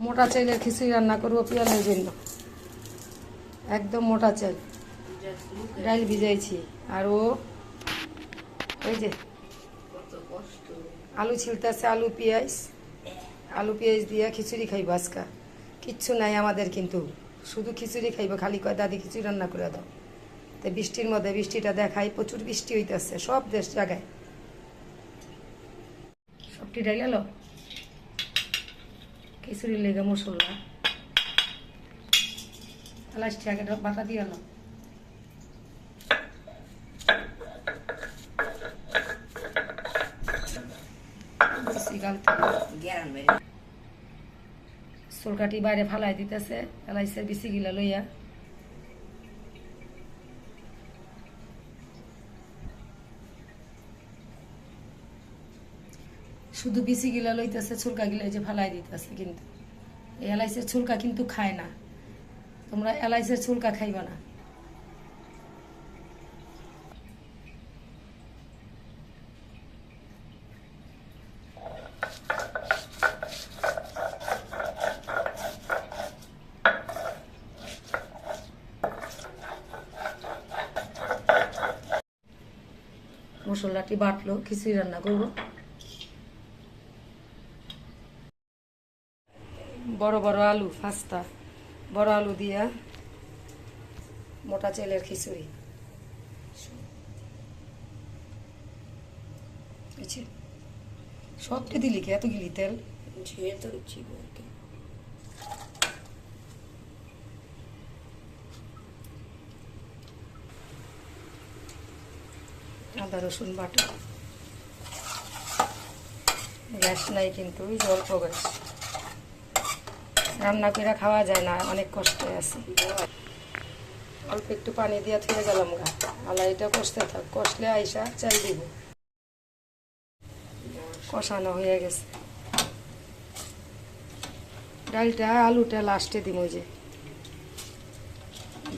মোটা চাইলের খিচুড়ি রান্না করব, পিয়ালের জন্য। একদম মোটা চাল। ডাল ভিজাইছি। আর ও, ওই যে আলু ছিলতেছে, আলু, পেঁয়াজ। আলু, পেঁয়াজ দিয়ে খিচুড়ি খাইব আজকা। কিচ্ছু নাই আমাদের কিন্তু। শুধু খিচুড়ি খাইব, খালি কয়, দাদি, খিচুড়ি রান্না করে দাও। তো বৃষ্টির মধ্যে বৃষ্টিটা দেখাই, প্রচুর বৃষ্টি হইতেছে, সব দেশ জায়গায়। সবটি ডাইল এলো খিচুড়ির লেগে মশলা। এলাচটি আগে বাটা দিয়ে এলো চুলকাটি বাইরে ফালাই দিতেছে এলাইছে বিচি গিলা লইয়া। শুধু বিচি গিলা লইতেছে ছুলকা গিলা যে ফালাই দিতেছে কিন্তু। এই এলাইচের ছুলকা কিন্তু খায় না। তোমরা এলাইচের ছুলকা খাইবা না। মশলাটি বাটলো, খিচুড়ি রান্না করব। বড় বড় আলু পাঁচটা বড় আলু দিয়া মোটা চেলের খিচুড়ি? সবটি দিলি কি এত গিলি তেল। আদা রসুন বাটা গ্যাস নাই কিন্তু অল্প গ্যাস রান্না করে খাওয়া যায় না, অনেক কষ্টে আছে। অল্প একটু পানি দিয়ে থুয়ে গেলাম গা। আলা এটা কষতে থাক কষলে আইসা চাল দিব। কষানো হয়ে গেছে। ডালটা আলুটা লাস্টে দিব যে।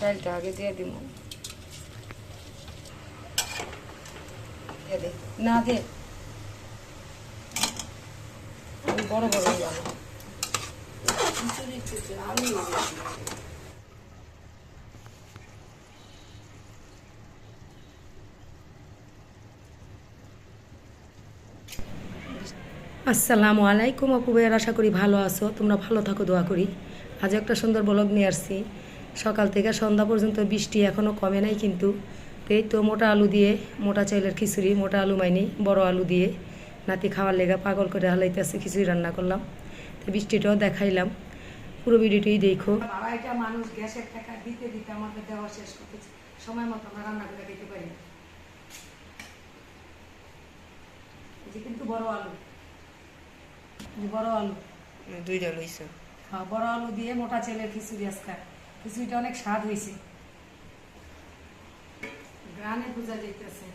ডালটা আগে দিয়ে দিব না দে। বড় বড় গেল খিচুড়ি খিচুড়ি আলু বেশি। আসসালামু আলাইকুম আপু ভাইয়ার, আশা করি ভালো আছো। তোমরা ভালো থাকো, দোয়া করি। আজ একটা সুন্দর ব্লগ নিয়ে আসছি। সকাল থেকে সন্ধ্যা পর্যন্ত বৃষ্টি এখনও কমে নাই কিন্তু, এই তো মোটা আলু দিয়ে, মোটা চাইলের খিচুড়ি, মোটা আলু মাইনি, বড় আলু দিয়ে, নাতি খাওয়ার লেগা পাগল করে হালাইতেছে, খিচুড়ি রান্না করলাম। তো বৃষ্টিটাও দেখাইলাম। পুরো ভিডিওটাই দেখো। আড়াইটা মানুষ গ্যাসের টাকা দিতে দিতে আমাদের দেওয়া শেষ করতেছে। সময় মতো আমরা রান্না করে দিতে পারি। না যে কিন্তু বড় আলু। বড় আলু। দুইটা লইছো হ্যাঁ বড় আলু দিয়ে মোটা চেলের খিচুড়ি আজকে। খিচুড়িটা অনেক স্বাদ হয়েছে গ্রানে পূজা যেতেছে